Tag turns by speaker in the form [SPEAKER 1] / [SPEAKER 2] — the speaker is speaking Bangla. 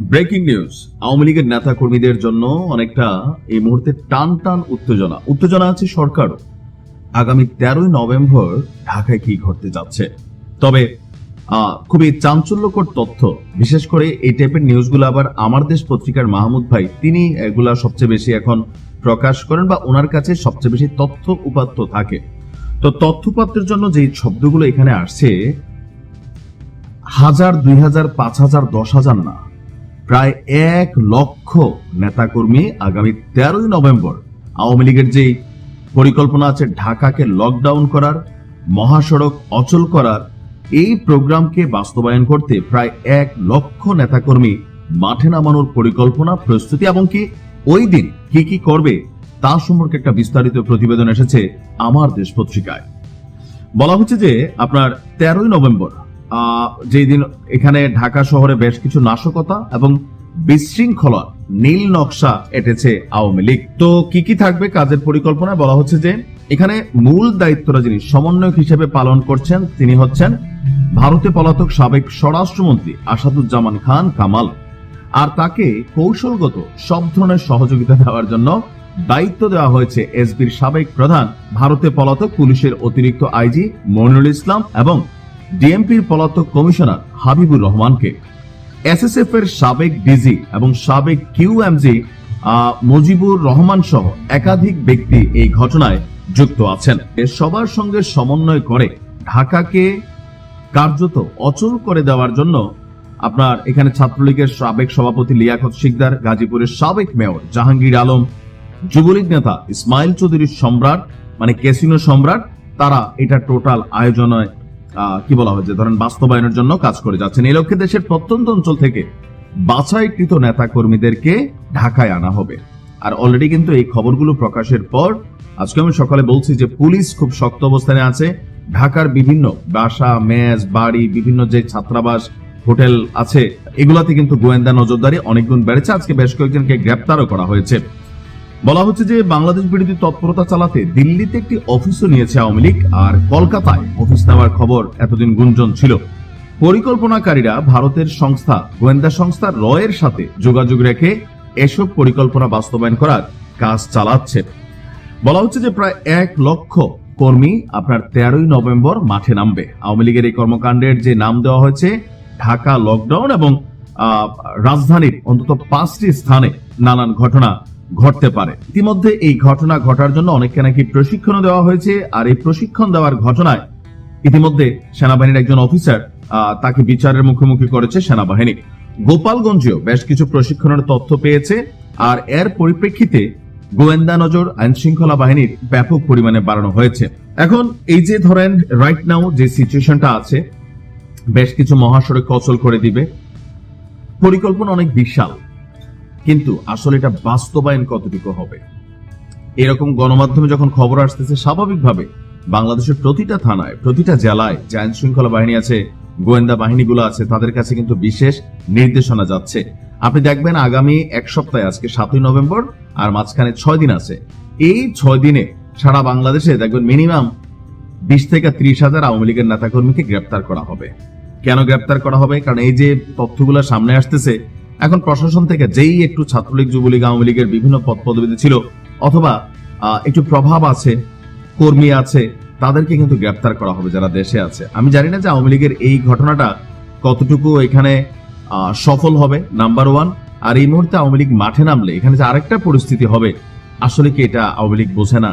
[SPEAKER 1] ব্রেকিং নিউজ আওয়ামী লীগের নেতা কর্মীদের জন্য অনেকটা এই মুহূর্তে টান টান উত্তেজনা। উত্তেজনা আছে সরকারও। আগামী তেরোই নভেম্বর ঢাকায় কি ঘটতে যাচ্ছে? তবে খুবই চাঞ্চল্যকর তথ্য। বিশেষ করে এই টাইপের নিউজগুলো আবার আমার দেশ পত্রিকার মাহমুদ ভাই, তিনি এগুলা সবচেয়ে বেশি এখন প্রকাশ করেন বা ওনার কাছে সবচেয়ে বেশি তথ্য উপাত্ত থাকে। তো তথ্যপাত্রের জন্য যে শব্দগুলো এখানে আসছে, হাজার, দুই হাজার, পাঁচ হাজার, দশ হাজার না। প্রায় এক লক্ষ নেতাকর্মী আগামী তেরোই নভেম্বর আওয়ামী লীগের যে পরিকল্পনা আছে ঢাকাকে লকডাউন করার, মহাসড়ক অচল করার, এই প্রোগ্রামকে বাস্তবায়ন করতে প্রায় এক লক্ষ নেতাকর্মী মাঠে নামানোর পরিকল্পনা, প্রস্তুতি এবং কি ওই দিন কি কি করবে তা সম্পর্কে একটা বিস্তারিত প্রতিবেদন এসেছে আমার দেশ পত্রিকায়। বলা হচ্ছে যে আপনার তেরোই নভেম্বর যেই দিন এখানে ঢাকা শহরে বেশ কিছু নাশকতা এবং বিশৃঙ্খলা, নীল নকশা এটেছে আওয়ামী লীগ। তো কি কি থাকবে কাজের পরিকল্পনা? বলা হচ্ছে যে, এখানে মূল দায়িত্বটা যিনি সমন্বয়ক হিসেবে পালন করছেন, তিনি হচ্ছেন ভারতে পলাতক সাবেক স্বরাষ্ট্রমন্ত্রী আসাদুজ্জামান খান কামাল। আর তাকে কৌশলগত, সব ধরনের সহযোগিতা দেওয়ার জন্য দায়িত্ব দেওয়া হয়েছে এসবির সাবেক প্রধান ভারতে পলাতক পুলিশের অতিরিক্ত আইজি মনিরুল ইসলাম এবং ডিএমপির পলাতক কমিশনার হাবিবুর রহমানকে। এসএসএফ এর সাবেক ডিজি এবং সাবেক কিউএমজি মুজিবুর রহমান সহ একাধিক ব্যক্তি এই ঘটনায় যুক্ত আছেন। সবার সঙ্গে সমন্বয় করে ঢাকাকে কার্যত অচল করে দেওয়ার জন্য আপনার এখানে ছাত্রলীগের সাবেক সভাপতি লিয়াকত শিকদার গাজীপুরের সাবেক মেয়র জাহাঙ্গীর আলম যুবলীগ নেতা ইসমাইল চৌধুরীর সম্রাট মানে ক্যাসিনো সম্রাট তারা এটা টোটাল আয়োজনে আহ, কি বলা হয়েছে ধরেন বাস্তবায়নের জন্য কাজ করে যাচ্ছেন। এই লক্ষ্যে দেশের প্রত্যন্ত অঞ্চল থেকে বাছাইকৃত নেতা কর্মীদেরকে ঢাকায় আনা হবে। আর অলরেডি কিন্তু এই খবরগুলো প্রকাশের পর, আজকে আমি সকালে বলছি যে পুলিশ খুব শক্ত অবস্থানে আছে। ঢাকার বিভিন্ন বাসা, মেজ, বাড়ি, বিভিন্ন যে ছাত্রাবাস, হোটেল আছে, এগুলাতে কিন্তু গোয়েন্দা নজরদারি অনেক গুণ বেড়েছে। আজকে বেশ কয়েকজনকে গ্রেপ্তারও করা হয়েছে। বলা হচ্ছে যে বাংলাদেশ বিরোধী তৎপরতা চালাতে দিল্লিতে একটি অফিসও নিয়েছে আওয়ামী লীগ আর কলকাতায় অফিস নেওয়ার খবর এতদিন গুঞ্জন ছিল। পরিকল্পনাকারীরা ভারতের সংস্থা, গোয়েন্দা সংস্থা রয়ের সাথে যোগাযোগ রেখে এসব পরিকল্পনা বাস্তবায়ন করার কাজ চালাচ্ছে। বলা হচ্ছে যে প্রায় এক লক্ষ কর্মী আপনার তেরোই নভেম্বর মাঠে নামবে। আওয়ামী লীগের এই কর্মকাণ্ডের যে নাম দেওয়া হয়েছে, ঢাকা লকডাউন এবং রাজধানীর অন্তত পাঁচটি স্থানে নানান ঘটনা ঘটতে পারে। ইতিমধ্যে এই ঘটনা ঘটার জন্য অনেককে নাকি প্রশিক্ষণ দেওয়া হয়েছে, আর এই প্রশিক্ষণ দেওয়ার ঘটনায় ইতিমধ্যে সেনাবাহিনীর একজন অফিসার তাকে বিচারের মুখোমুখি করেছে সেনাবাহিনী। গোপালগঞ্জেও বেশ কিছু প্রশিক্ষণের তথ্য পেয়েছে, আর এর পরিপ্রেক্ষিতে গোয়েন্দা নজর আইন শৃঙ্খলা বাহিনীর ব্যাপক পরিমাণে বাড়ানো হয়েছে। এখন এই যে ধরেন রাইট নাও যে সিচুয়েশনটা আছে, বেশ কিছু মহাসড়ক অচল করে দিবে। পরিকল্পনা অনেক বিশাল। কিন্তু আসলে এটা বাস্তবায়ন কতটুকু হবে? এরকম গণমাধ্যমে যখন খবর আসতেছে, স্বাভাবিকভাবে বাংলাদেশের প্রতিটা থানায়, প্রতিটা জেলায় যে আইন শৃঙ্খলা বাহিনী আছে, গোয়েন্দা বাহিনীগুলো আছে, তাদের কাছে কিন্তু বিশেষ নির্দেশনা যাচ্ছে। আপনি দেখবেন আগামী এক সপ্তাহে, আজকে সাতই নভেম্বর, আর মাঝখানে ছয় দিন আছে। এই ছয় দিনে সারা বাংলাদেশে দেখবেন মিনিমাম বিশ থেকে ত্রিশ হাজার আওয়ামী লীগের নেতাকর্মীকে গ্রেপ্তার করা হবে। কেন গ্রেপ্তার করা হবে? কারণ এই যে তথ্যগুলো সামনে আসতেছে এখন প্রশাসন থেকে যেই একটু ছাত্রলীগ, যুবলীগ, আওয়ামী লীগের বিভিন্ন পদ পদবিতে ছিল, অথবা একটু প্রভাব আছে, কর্মী আছে, তাদেরকে কিন্তু গ্রেপ্তার করা হবে যারা দেশে আছে। আমি জানি না যে আওয়ামী লীগের এই ঘটনাটা কতটুকু এখানে সফল হবে নাম্বার ওয়ান আর এই মুহূর্তে আওয়ামী লীগ মাঠে নামলে, এখানে যে আরেকটা পরিস্থিতি হবে, আসলে কি এটা আওয়ামী লীগ বোঝে না।